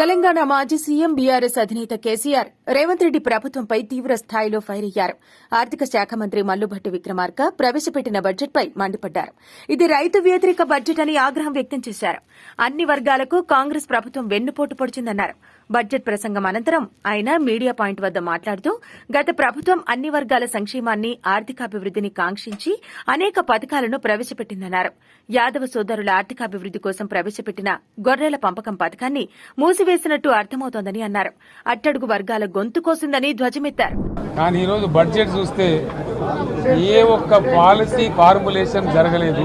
తెలంగాణ మాజీ CM BRS అధినేత కేసీఆర్ రేవంత్ రెడ్డి ప్రభుత్వంపై తీవ్ర స్థాయిలో ఫైర్ అయ్యారు. ఆర్థిక శాఖ మంత్రి మల్లుభట్టి విక్రమార్క ప్రవేశపెట్టిన బడ్జెట్పై మండిపడ్డారు. ఇది రైతు వ్యతిరేక బడ్జెట్ అని ఆగ్రహం వ్యక్తం చేశారు. అన్ని వర్గాలకు కాంగ్రెస్ ప్రభుత్వం వెన్నుపోటు పొడిచిందన్నారు. బడ్జెట్ ప్రసంగం అనంతరం ఆయన మీడియా పాయింట్ వద్ద మాట్లాడుతూ గత ప్రభుత్వం అన్ని వర్గాల సంక్షేమాన్ని ఆర్థికాభివృద్దిని కాంక్షించి అనేక పథకాలను ప్రవేశపెట్టిందన్నారు. యాదవ సోదరుల ఆర్థికాభివృద్ది కోసం ప్రవేశపెట్టిన గొర్రెల పంపకం పథకాన్ని మూసివేసినట్టు అర్థమవుతోందని అన్నారు. అట్టడుగు వర్గాల గొంతు కోసిందని ధ్వజమెత్తారు. కానీ ఈరోజు బడ్జెట్ చూస్తే ఏ ఒక్క పాలసీ ఫార్ములేషన్ జరగలేదు.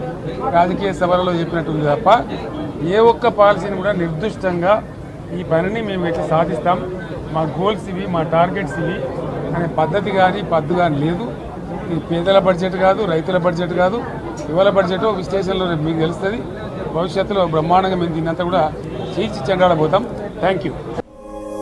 రాజకీయ సభలలో చెప్పినట్టుంది తప్ప ఏ ఒక్క పాలసీని కూడా నిర్దిష్టంగా ఈ పనిని మేము ఎట్లా సాధిస్తాం? మా గోల్స్ ఇవి మా టార్గెట్స్ ఇవి అనే పద్ధతి కానీ పద్దు కానీ లేదు. ఇది పేదల బడ్జెట్ కాదు రైతుల బడ్జెట్ కాదు యువల బడ్జెట్ విశ్లేషణలో రేపు మీకు తెలుస్తుంది. భవిష్యత్తులో బ్రహ్మాండంగా మేము దీన్నంతా కూడా చీల్చి చెండాడబోతాం. Thank you